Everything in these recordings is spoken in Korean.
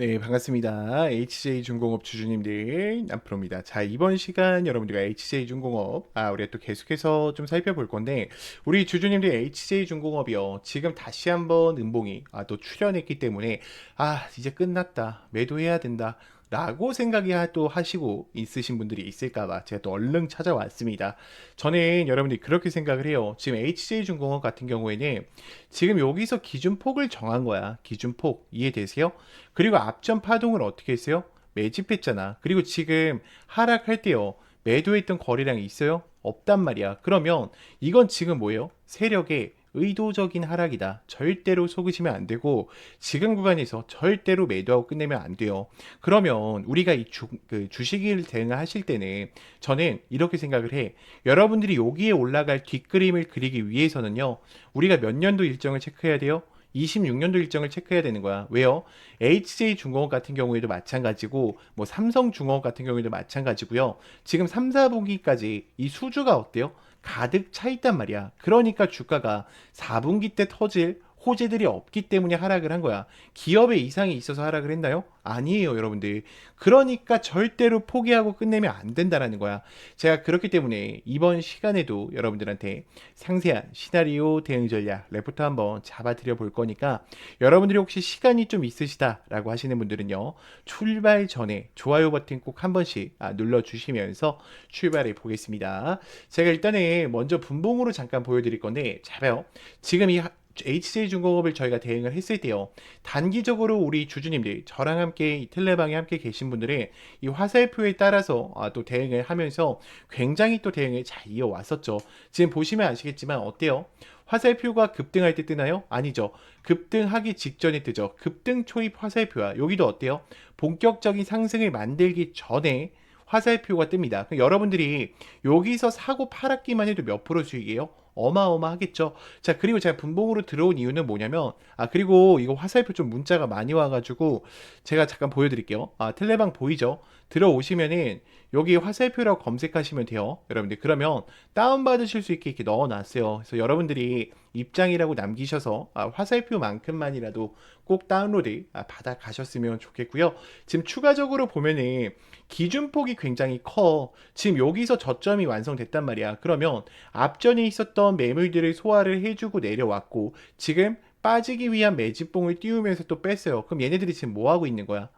네, 반갑습니다. HJ 중공업 주주님들 남프로입니다. 자, 이번 시간 여러분들과 HJ 중공업 아, 우리가 또 계속해서 좀 살펴볼 건데 우리 주주님들 HJ 중공업이요. 지금 다시 한번 음봉이 아, 또 출현했기 때문에 아, 이제 끝났다. 매도해야 된다. 라고 생각이 또 하시고 있으신 분들이 있을까봐 제가 또 얼른 찾아왔습니다. 저는 여러분들이 그렇게 생각을 해요. 지금 HJ중공업 같은 경우에는 지금 여기서 기준폭을 정한 거야. 기준폭 이해되세요? 그리고 앞전 파동을 어떻게 했어요? 매집했잖아. 그리고 지금 하락할 때요. 매도했던 거래량이 있어요? 없단 말이야. 그러면 이건 지금 뭐예요? 세력의 의도적인 하락이다. 절대로 속으시면 안 되고 지금 구간에서 절대로 매도하고 끝내면 안 돼요. 그러면 우리가 이 주, 그 주식을 대응하실 때는 저는 이렇게 생각을 해. 여러분들이 여기에 올라갈 뒷그림을 그리기 위해서는요. 우리가 몇 년도 일정을 체크해야 돼요? 26년도 일정을 체크해야 되는 거야. 왜요? HJ중공업 같은 경우에도 마찬가지고 뭐 삼성 중공업 같은 경우에도 마찬가지고요. 지금 3, 4분기까지 이 수주가 어때요? 가득 차 있단 말이야. 그러니까 주가가 4분기 때 터질 호재들이 없기 때문에 하락을 한 거야. 기업에 이상이 있어서 하락을 했나요? 아니에요, 여러분들. 그러니까 절대로 포기하고 끝내면 안 된다라는 거야. 제가 그렇기 때문에 이번 시간에도 여러분들한테 상세한 시나리오 대응 전략 레포트 한번 잡아드려 볼 거니까 여러분들이 혹시 시간이 좀 있으시다라고 하시는 분들은요. 출발 전에 좋아요 버튼 꼭 한 번씩 아, 눌러 주시면서 출발해 보겠습니다. 제가 일단에 먼저 분봉으로 잠깐 보여드릴 건데 자봐요. 지금 이 HJ중공업을 저희가 대응을 했을 때요. 단기적으로 우리 주주님들, 저랑 함께 이 텔레방에 함께 계신 분들의 이 화살표에 따라서 아, 또 대응을 하면서 굉장히 또 대응을 잘 이어왔었죠. 지금 보시면 아시겠지만 어때요? 화살표가 급등할 때 뜨나요? 아니죠. 급등하기 직전에 뜨죠. 급등 초입 화살표야. 여기도 어때요? 본격적인 상승을 만들기 전에 화살표가 뜹니다. 여러분들이 여기서 사고 팔았기만 해도 몇 프로 수익이에요? 어마어마하겠죠. 자, 그리고 제가 분봉으로 들어온 이유는 뭐냐면, 아, 그리고 이거 화살표 좀 문자가 많이 와가지고, 제가 잠깐 보여드릴게요. 아, 텔레방 보이죠? 들어오시면은, 여기 화살표라고 검색하시면 돼요. 여러분들. 그러면 다운받으실 수 있게 이렇게 넣어놨어요. 그래서 여러분들이 입장이라고 남기셔서 아, 화살표만큼만이라도 꼭 다운로드 아, 받아 가셨으면 좋겠고요. 지금 추가적으로 보면은 기준폭이 굉장히 커. 지금 여기서 저점이 완성됐단 말이야. 그러면 앞전에 있었던 매물들을 소화를 해주고 내려왔고 지금 빠지기 위한 매집봉을 띄우면서 또 뺐어요. 그럼 얘네들이 지금 뭐 하고 있는 거야?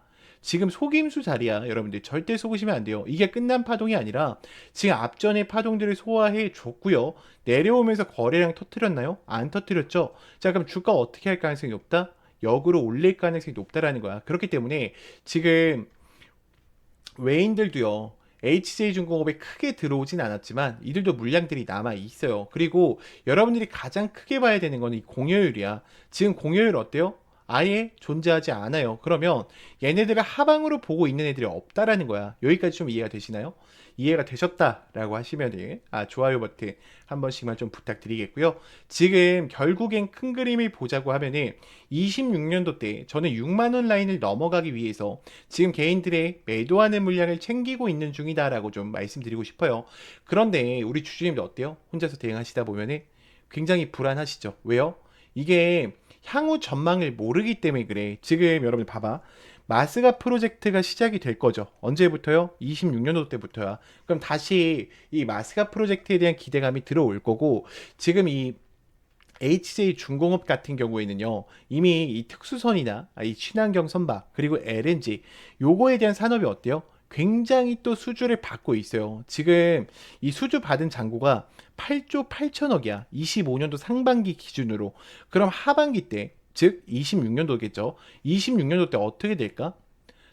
지금 속임수 자리야. 여러분들 절대 속으시면 안 돼요. 이게 끝난 파동이 아니라 지금 앞전의 파동들을 소화해 줬고요. 내려오면서 거래량 터트렸나요? 안 터트렸죠. 자, 그럼 주가 어떻게 할 가능성이 높다? 역으로 올릴 가능성이 높다라는 거야. 그렇기 때문에 지금 외인들도요. HJ중공업에 크게 들어오진 않았지만 이들도 물량들이 남아 있어요. 그리고 여러분들이 가장 크게 봐야 되는 거는 이 공여율이야. 지금 공여율 어때요? 아예 존재하지 않아요. 그러면 얘네들을 하방으로 보고 있는 애들이 없다라는 거야. 여기까지 좀 이해가 되시나요? 이해가 되셨다라고 하시면 아, 좋아요 버튼 한 번씩만 좀 부탁드리겠고요. 지금 결국엔 큰 그림을 보자고 하면은 26년도 때 저는 6만 원 라인을 넘어가기 위해서 지금 개인들의 매도하는 물량을 챙기고 있는 중이다라고 좀 말씀드리고 싶어요. 그런데 우리 주주님도 어때요? 혼자서 대응하시다 보면은 굉장히 불안하시죠. 왜요? 이게 향후 전망을 모르기 때문에 그래. 지금 여러분 봐봐. 마스가 프로젝트가 시작이 될 거죠. 언제부터요? 26년도 때부터야. 그럼 다시 이 마스가 프로젝트에 대한 기대감이 들어올 거고 지금 이 HJ 중공업 같은 경우에는요 이미 이 특수선이나 이 친환경 선박 그리고 LNG 요거에 대한 산업이 어때요? 굉장히 또 수주를 받고 있어요. 지금 이 수주 받은 잔고가 8조 8천억이야. 25년도 상반기 기준으로. 그럼 하반기 때, 즉 26년도겠죠. 26년도 때 어떻게 될까?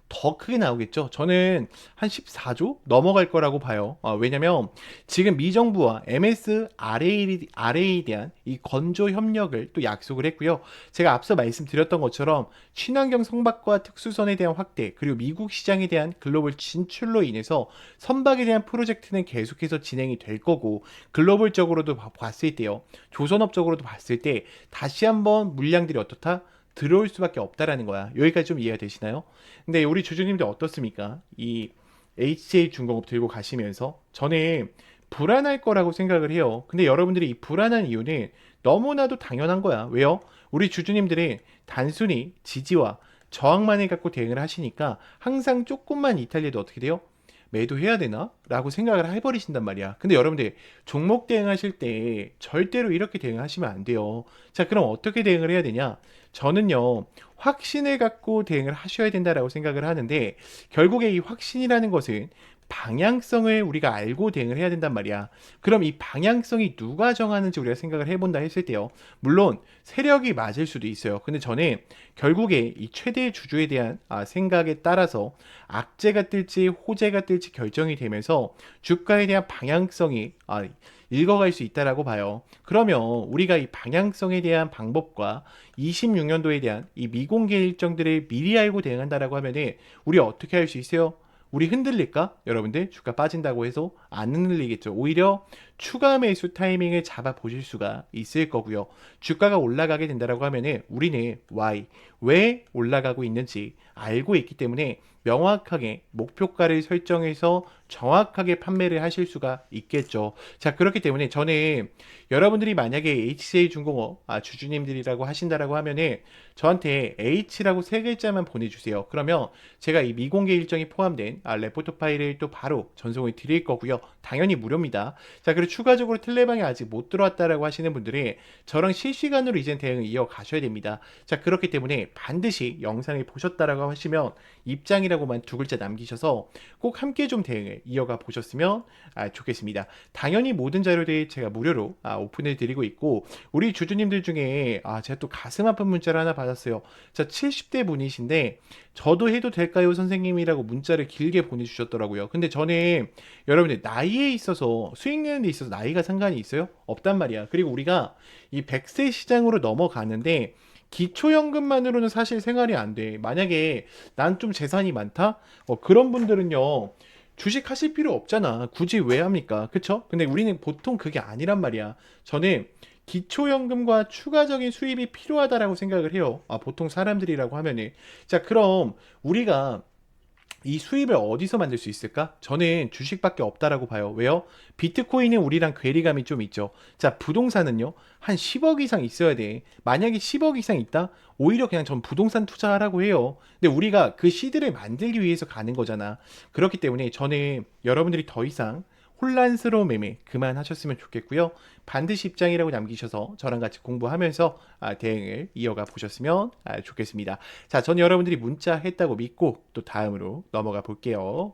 더 크게 나오겠죠. 저는 한 14조 넘어갈 거라고 봐요. 어, 왜냐면 지금 미 정부와 MSRA에 RA에 대한 이 건조 협력을 또 약속을 했고요. 제가 앞서 말씀드렸던 것처럼 친환경 선박과 특수선에 대한 확대 그리고 미국 시장에 대한 글로벌 진출로 인해서 선박에 대한 프로젝트는 계속해서 진행이 될 거고 글로벌적으로도 봤을 때요. 조선업적으로도 봤을 때 다시 한번 물량들이 어떻다? 들어올 수밖에 없다라는 거야. 여기까지 좀 이해가 되시나요? 근데 우리 주주님들 어떻습니까? 이 HJ 중공업 들고 가시면서 저는 불안할 거라고 생각을 해요. 근데 여러분들이 이 불안한 이유는 너무나도 당연한 거야. 왜요? 우리 주주님들이 단순히 지지와 저항만을 갖고 대응을 하시니까 항상 조금만 이탈리아도 어떻게 돼요? 매도해야 되나? 라고 생각을 해버리신단 말이야. 근데 여러분들 종목 대응하실 때 절대로 이렇게 대응하시면 안 돼요. 자, 그럼 어떻게 대응을 해야 되냐? 저는요, 확신을 갖고 대응을 하셔야 된다라고 생각을 하는데, 결국에 이 확신이라는 것은 방향성을 우리가 알고 대응을 해야 된단 말이야. 그럼 이 방향성이 누가 정하는지 우리가 생각을 해본다 했을 때요. 물론 세력이 맞을 수도 있어요. 근데 저는 결국에 이 최대 주주에 대한 아, 생각에 따라서 악재가 뜰지 호재가 뜰지 결정이 되면서 주가에 대한 방향성이 아, 읽어갈 수 있다라고 봐요. 그러면 우리가 이 방향성에 대한 방법과 26년도에 대한 이 미공개 일정들을 미리 알고 대응한다라고 하면은 우리 어떻게 할 수 있어요? 우리 흔들릴까? 여러분들 주가 빠진다고 해서 안 흔들리겠죠. 오히려 추가 매수 타이밍을 잡아 보실 수가 있을 거고요. 주가가 올라가게 된다라고 하면은 우리는 Y 왜 올라가고 있는지 알고 있기 때문에 명확하게 목표가를 설정해서 정확하게 판매를 하실 수가 있겠죠. 자, 그렇기 때문에 저는 여러분들이 만약에 HCA 중공업 아, 주주님들이라고 하신다라고 하면은 저한테 H라고 세 글자만 보내주세요. 그러면 제가 이 미공개 일정이 포함된 아, 레포트 파일을 또 바로 전송을 드릴 거고요. 당연히 무료입니다. 자, 그리고 추가적으로 텔레방에 아직 못 들어왔다라고 하시는 분들이 저랑 실시간으로 이제 대응을 이어가셔야 됩니다. 자, 그렇기 때문에 반드시 영상을 보셨다라고 하시면 입장이라고만 두 글자 남기셔서 꼭 함께 좀 대응을 이어가 보셨으면 아, 좋겠습니다. 당연히 모든 자료들 제가 무료로 아, 오픈해 드리고 있고 우리 주주님들 중에 아, 제가 또 가슴 아픈 문자를 하나 받았어요. 자, 70대 분이신데 저도 해도 될까요, 선생님이라고 문자를 길게 보내주셨더라고요. 근데 저는 여러분들 나이에 있어서 수익 내는 데 있어서 나이가 상관이 있어요? 없단 말이야. 그리고 우리가 이 100세 시장으로 넘어가는데 기초연금만으로는 사실 생활이 안 돼. 만약에 난 좀 재산이 많다? 어, 그런 분들은요. 주식 하실 필요 없잖아. 굳이 왜 합니까? 그쵸? 근데 우리는 보통 그게 아니란 말이야. 저는 기초연금과 추가적인 수입이 필요하다라고 생각을 해요. 아, 보통 사람들이라고 하면은. 자, 그럼 우리가 이 수입을 어디서 만들 수 있을까? 저는 주식밖에 없다라고 봐요. 왜요? 비트코인은 우리랑 괴리감이 좀 있죠. 자, 부동산은요, 한 10억 이상 있어야 돼. 만약에 10억 이상 있다? 오히려 그냥 전 부동산 투자하라고 해요. 근데 우리가 그 시드를 만들기 위해서 가는 거잖아. 그렇기 때문에 저는 여러분들이 더 이상 혼란스러운 매매 그만하셨으면 좋겠고요. 반드시 입장이라고 남기셔서 저랑 같이 공부하면서 아, 대응을 이어가 보셨으면 아, 좋겠습니다. 자, 전 여러분들이 문자 했다고 믿고 또 다음으로 넘어가 볼게요.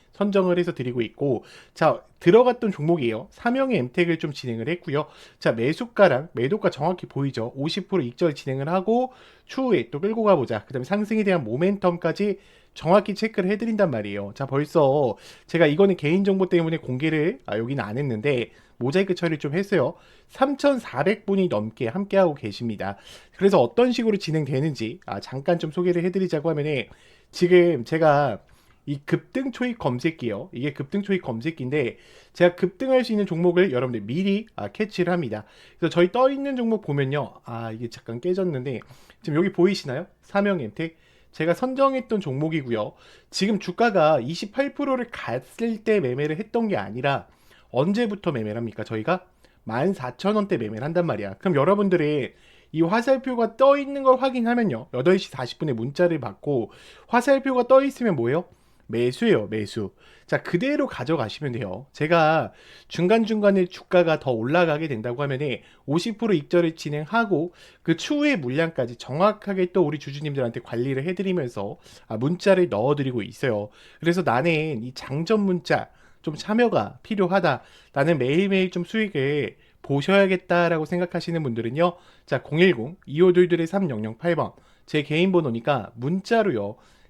선정을 해서 드리고 있고 자 들어갔던 종목이에요. 사명의 엠텍을 좀 진행을 했고요. 자 매수가랑 매도가 정확히 보이죠. 50% 익절 진행을 하고 추후에 또 끌고 가보자. 그 다음에 상승에 대한 모멘텀까지 정확히 체크를 해드린단 말이에요. 자 벌써 제가 이거는 개인정보 때문에 공개를 아, 여기는 안 했는데 모자이크 처리 좀 했어요. 3,400분이 넘게 함께하고 계십니다. 그래서 어떤 식으로 진행되는지 아, 잠깐 좀 소개를 해드리자고 하면은 지금 제가 이 급등 초입 검색기요. 이게 급등 초입 검색기인데 제가 급등할 수 있는 종목을 여러분들 미리 아, 캐치를 합니다. 그래서 저희 떠 있는 종목 보면요. 아 이게 잠깐 깨졌는데 지금 여기 보이시나요? 엠텍 제가 선정했던 종목이고요. 지금 주가가 28%를 갔을 때 매매를 했던 게 아니라 언제부터 매매를 합니까? 저희가 14,000원대 매매를 한단 말이야. 그럼 여러분들이 이 화살표가 떠 있는 걸 확인하면요. 8시 40분에 문자를 받고 화살표가 떠 있으면 뭐예요? 매수예요, 매수. 자, 그대로 가져가시면 돼요. 제가 중간중간에 주가가 더 올라가게 된다고 하면은 50% 익절을 진행하고 그 추후의 물량까지 정확하게 또 우리 주주님들한테 관리를 해드리면서 아, 문자를 넣어드리고 있어요. 그래서 나는 이 장전 문자 좀 참여가 필요하다. 나는 매일매일 좀 수익을 보셔야겠다라고 생각하시는 분들은요. 자, 010-2522-3008번. 제 개인 번호니까 문자로요.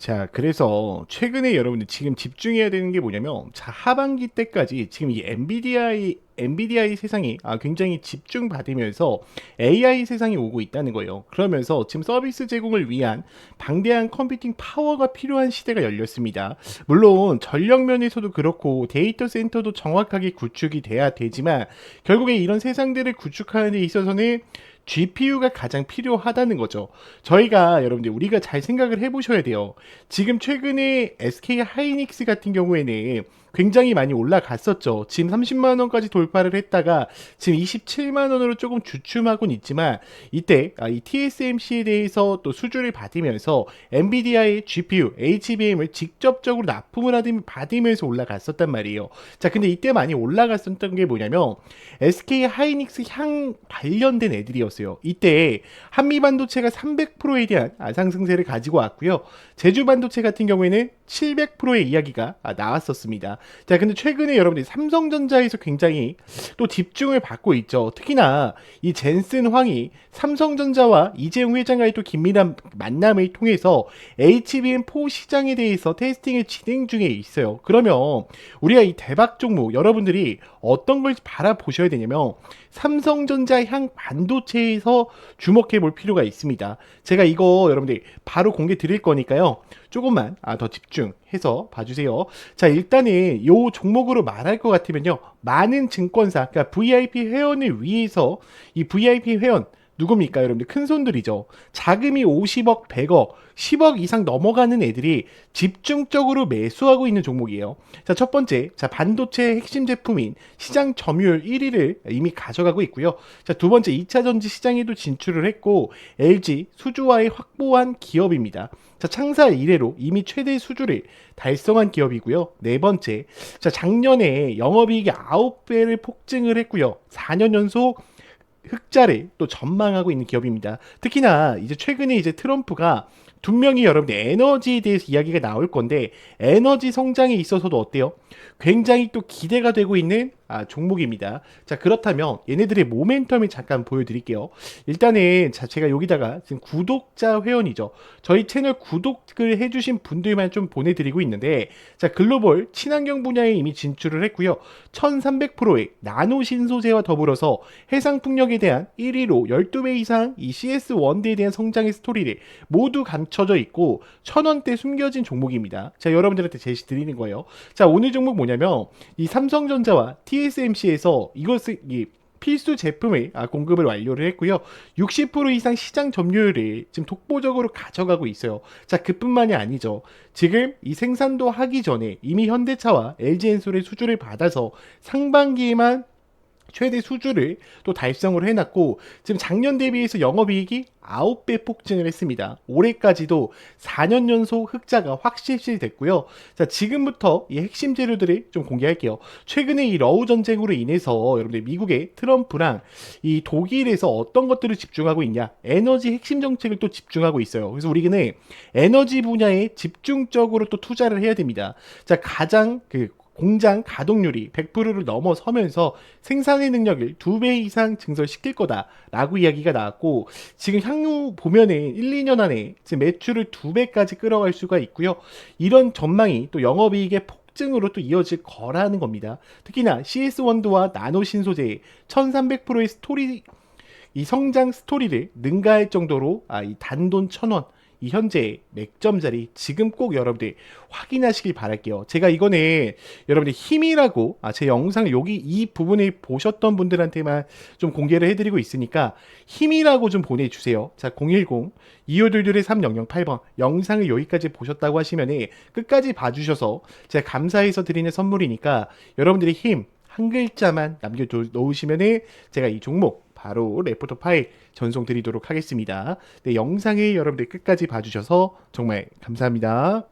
자, 그래서 최근에 여러분들 지금 집중해야 되는 게 뭐냐면 자, 하반기 때까지 지금 이 엔비디아의 세상이 아, 굉장히 집중받으면서 AI 세상이 오고 있다는 거예요. 그러면서 지금 서비스 제공을 위한 방대한 컴퓨팅 파워가 필요한 시대가 열렸습니다. 물론 전력 면에서도 그렇고 데이터 센터도 정확하게 구축이 돼야 되지만 결국에 이런 세상들을 구축하는 데 있어서는 GPU가 가장 필요하다는 거죠. 저희가 여러분들 우리가 잘 생각을 해보셔야 돼요. 지금 최근에 SK 하이닉스 같은 경우에는 굉장히 많이 올라갔었죠. 지금 30만 원까지 돌파를 했다가 지금 27만 원으로 조금 주춤하곤 있지만 이때 아, 이 TSMC에 대해서 또 수주를 받으면서 엔비디아의 GPU, HBM을 직접적으로 납품을 받으면서 올라갔었단 말이에요. 자, 근데 이때 많이 올라갔었던 게 뭐냐면 SK 하이닉스 향 관련된 애들이었어요. 이때 한미 반도체가 300%에 대한 아, 상승세를 가지고 왔고요. 제주 반도체 같은 경우에는 700%의 이야기가 아, 나왔었습니다. 자, 근데 최근에 여러분들이 삼성전자에서 굉장히 또 집중을 받고 있죠. 특히나 이 젠슨 황이 삼성전자와 이재용 회장과의 또 긴밀한 만남을 통해서 HBM4 시장에 대해서 테스팅을 진행 중에 있어요. 그러면 우리가 이 대박 종목 여러분들이 어떤 걸 바라보셔야 되냐면 삼성전자 향 반도체에서 주목해 볼 필요가 있습니다. 제가 이거 여러분들 바로 공개 드릴 거니까요. 조금만 아, 더 집중해서 봐주세요. 자, 일단은 요 종목으로 말할 것 같으면요. 많은 증권사, 그러니까 VIP 회원을 위해서 이 VIP 회원 누굽니까 여러분들? 큰 손들이죠. 자금이 50억 100억 10억 이상 넘어가는 애들이 집중적으로 매수하고 있는 종목이에요. 자 첫 번째 자 반도체 핵심 제품인 시장 점유율 1위를 이미 가져가고 있고요. 자 두 번째 2차 전지 시장에도 진출을 했고 LG 수주와의 확보한 기업입니다. 자 창사 이래로 이미 최대 수주를 달성한 기업이고요. 네 번째 자 작년에 영업이익이 9배를 폭증을 했고요. 4년 연속 흑자를 또 전망하고 있는 기업입니다. 특히나 이제 최근에 이제 트럼프가 분명히 여러분들 에너지에 대해서 이야기가 나올 건데 에너지 성장에 있어서도 어때요? 굉장히 또 기대가 되고 있는 아, 종목입니다. 자 그렇다면 얘네들의 모멘텀을 잠깐 보여드릴게요. 일단은 자 제가 여기다가 지금 구독자 회원이죠. 저희 채널 구독을 해주신 분들만 좀 보내드리고 있는데 자 글로벌 친환경 분야에 이미 진출을 했고요. 1300%의 나노 신소재와 더불어서 해상 풍력에 대한 1위로 12배 이상 이 CS 원대에 대한 성장의 스토리를 모두 감춰져 있고 천원대 숨겨진 종목입니다. 자 여러분들한테 제시 드리는 거예요. 자 오늘 종목 뭐냐면 이 삼성전자와 TSMC에서 이것을 이 필수 제품의 아, 공급을 완료를 했고요. 60% 이상 시장 점유율을 지금 독보적으로 가져가고 있어요. 자, 그뿐만이 아니죠. 지금 이 생산도 하기 전에 이미 현대차와 LG엔솔의 수주를 받아서 상반기에만 최대 수주를 또 달성을 해놨고 지금 작년 대비해서 영업이익이 9배 폭증을 했습니다. 올해까지도 4년 연속 흑자가 확실시 됐고요. 자 지금부터 이 핵심 재료들을 좀 공개할게요. 최근에 이 러우 전쟁으로 인해서 여러분들 미국의 트럼프랑 이 독일에서 어떤 것들을 집중하고 있냐 에너지 핵심 정책을 또 집중하고 있어요. 그래서 우리는 에너지 분야에 집중적으로 또 투자를 해야 됩니다. 자 가장 그 공장 가동률이 100%를 넘어서면서 생산의 능력을 두배 이상 증설시킬 거다라고 이야기가 나왔고 지금 향후 보면은 1, 2년 안에 매출을 두 배까지 끌어갈 수가 있고요. 이런 전망이 또 영업이익의 폭증으로 또 이어질 거라는 겁니다. 특히나 CS 원드와 나노 신소재의 1300%의 스토리 이 성장 스토리를 능가할 정도로 아, 이 단돈 천 원. 이 현재 맥점 자리 지금 꼭 여러분들 확인하시길 바랄게요. 제가 이거는 여러분들 힘이라고 아, 제 영상을 여기 이 부분을 보셨던 분들한테만 좀 공개를 해드리고 있으니까 힘이라고 좀 보내주세요. 자 010 2522의 3008번 영상을 여기까지 보셨다고 하시면은 끝까지 봐주셔서 제가 감사해서 드리는 선물이니까 여러분들의 힘 한 글자만 남겨 놓으시면은 제가 이 종목 바로 레포터 파일 전송 드리도록 하겠습니다. 네, 영상을 여러분들 끝까지 봐주셔서 정말 감사합니다.